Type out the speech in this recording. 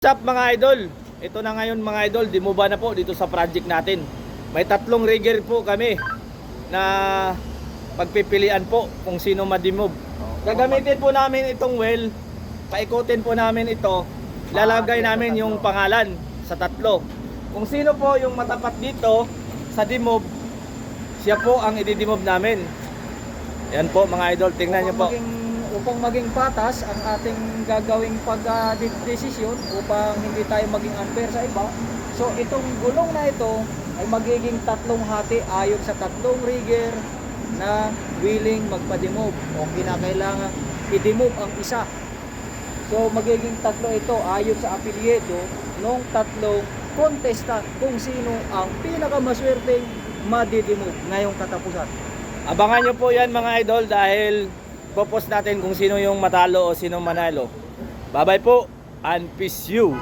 What's up mga idol? Ito na ngayon mga idol, dimuba na po dito sa project natin. May tatlong rigger po kami na pagpipilian po kung sino ma-demove. Gagamitin po namin itong well, paikutin po namin ito, lalagay namin yung pangalan sa tatlo. Kung sino po yung matapat dito sa demove, siya po ang i-demove namin. Yan po mga idol, tingnan niyo po. Upang maging, patas ang ating gagawing pag-desisyon upang hindi tayo maging unfair sa iba. So itong gulong na ito ay magiging tatlong hati ayon sa tatlong rigger na willing magpa-demove o kinakailangan i-demove ang isa. So magiging tatlo ito ayon sa apelyido ng tatlong contestant kung sino ang pinakamaswerteng madidemove ngayong katapusan. Abangan nyo po yan mga idol dahil popost natin kung sino yung matalo o sino manalo. Bye bye po and peace you.